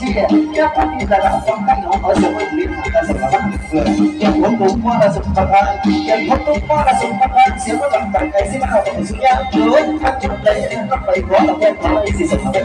chia các bạn đi là làm trong cách nó ở trong cái liên lạc là sự là người yang muốn đúng qua là sự thật hạn yang muốn đúng qua là sự thật hạn sẽ có bằng bằng cái sẽ bắt đầu từ sự nhá đối các chuyện đấy nó phải có là quen có gì sự thật cái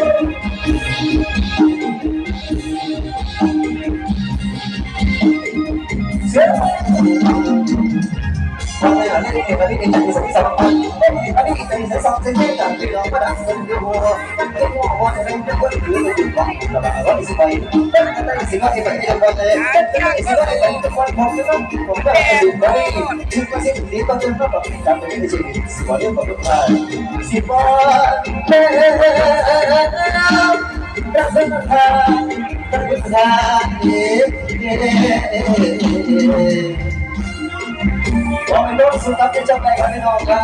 một Wametoa sukari chapa ikaninoka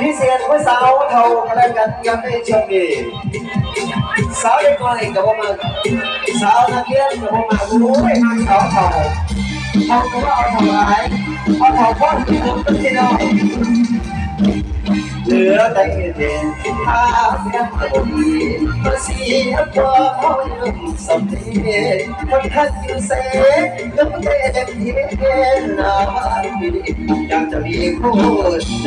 Hãy subscribe cho kênh Ghiền Mì Gõ Để không bỏ lỡ những video hấp dẫn สาวยังกอยกับว่ามาสาวนักเรียนกับว่ามากูรู้ไม่มาสาวเขาเขาก็ว่าเอาทำร้ายเอาเขาป้อนกินน้ำก็กินเอาเหลือแต่เงินเดือนท่าเสียมาบ่มีก็เสีตัวเขาลืมสำเนียงคนทักอยู่เสกก็เต็มที่เป็นนาดีอยากจะมีคู่ใจ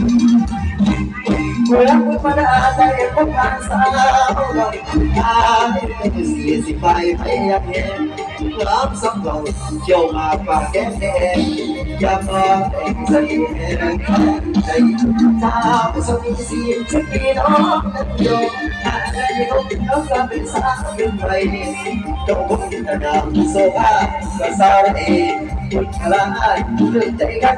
มืองมุนอาใจพบทางสาวตายสี่สิบใบไปยัเห็นน้ำสำเราเกี่ยวมาปากแก่แนยามาเองใจแห่งใจตาผู้สมีสีจะมีน้องนั้นโยอะไรก็เป็นน้องเป็นสาวเป็นใบต้องพบุญตาดำโซฮากระสาวเองคุณพลังด้วยใจกัน